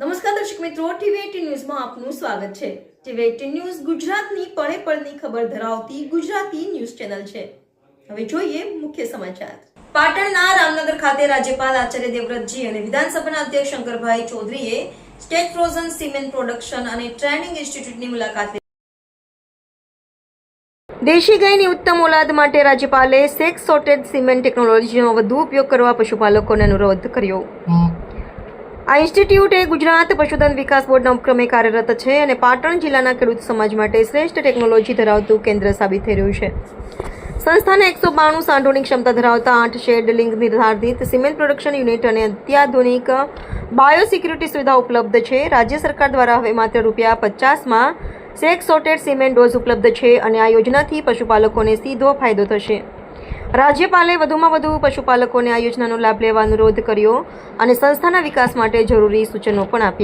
નમસ્કાર દર્શક મિત્રો, ટીવી ન્યૂઝમાં આપનું સ્વાગત છે. ટીવી એટીન ન્યૂઝ ગુજરાતની પળે પળની ખબર ધરાવતી ગુજરાતી ન્યૂઝ ચેનલ છે. હવે જોઈએ મુખ્ય સમાચાર. પાટણના રામનગર ખાતે રાજ્યપાલ આચાર્ય દેવવ્રતજી અને વિધાનસભાના અધ્યક્ષ શંકરભાઈ ચૌધરીએ સ્ટેટ ફ્રોઝન સિમેન્ટ પ્રોડક્શન અને ટ્રેનિંગ ઇન્સ્ટિટ્યૂટની મુલાકાત દેશી ગાયની ઉત્તમ ઓલાદ માટે રાજ્યપાલે સેક્સ સોર્ટેડ સિમેન્ટ ટેકનોલોજીનો વધુ ઉપયોગ કરવા પશુપાલકોને અનુરોધ કર્યો. આ ઇન્સ્ટિટ્યૂટ એ ગુજરાત પશુધન વિકાસ બોર્ડના ઉપક્રમે કાર્યરત છે અને પાટણ જિલ્લાના ખેડૂત સમાજ માટે શ્રેષ્ઠ ટેકનોલોજી ધરાવતું કેન્દ્ર સાબિત થઈ રહ્યું છે. સંસ્થાને એકસો બાણું સાંઠોની ક્ષમતા ધરાવતા આઠ શેડ લિંક નિર્ધારિત સિમેન્ટ પ્રોડક્શન યુનિટ અને અત્યાધુનિક બાયોસિક્યુરિટી સુવિધા ઉપલબ્ધ છે. રાજ્ય સરકાર દ્વારા હવે માત્ર રૂપિયા પચાસમાં સેક સોર્ટેડ સિમેન્ટ ડોઝ ઉપલબ્ધ છે અને આ યોજનાથી પશુપાલકોને સીધો ફાયદો થશે. રાજ્યપાલે વધુમાં વધુ પશુપાલકોને આ યોજનાનો લાભ લેવા અનુરોધ કર્યો અને સંસ્થાના વિકાસ માટે જરૂરી સૂચનો પણ આપ્યા.